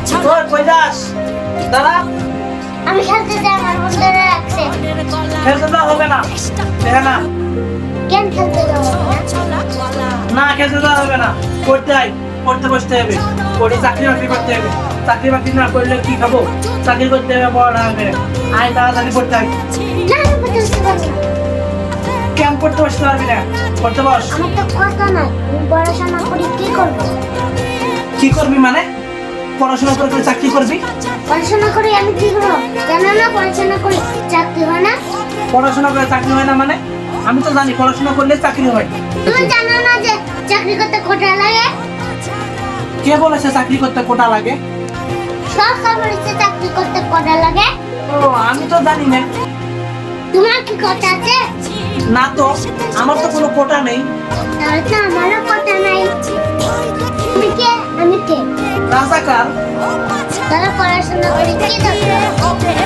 ওই কই যাস? দাঁড়া। আমি খেলতে যাই আমার বন্ধুরা রাখছে। খেলতে দেওয়া হবে না। দেখে না। কেন খেলতে যাব না না খেলতে দেওয়া হবে না। পড়তে পড়তে বসতে হবে। পড়ে চাকরি বাকরি করতে হবে। চাকরি বাকরি না করলে কি খাব? চাকরি করতে হবে পড়া হবে। আয় তাড়াতাড়ি পড়তে বসতে পারবি না। পড়তে বস। আমার তো কথা নাই। পড়াশোনা করি কি করব? কি করবি মানে? পড়াশোনা করে করে চাকরি করবি? পড়াশোনা করে আমি কি করব? জানো না পড়াশোনা করে? চাকরি হয় না? পড়াশোনা করে চাকরি হয় না মানে? আমি তো জানি পড়াশোনা করলে চাকরি হয়। তুমি জানো না যে চাকরি করতে কোটা লাগে? কে বলেছে চাকরি করতে কোটা লাগে? সরকার বলেছে চাকরি করতে কোটা লাগে? ও আমি তো জানি না। তোমার কি কথা আছে? না তো আমার তো কোনো কোটা নেই। তাহলে তো আমারও রাজাকার তারা পড়াশোনা করে কি দরকার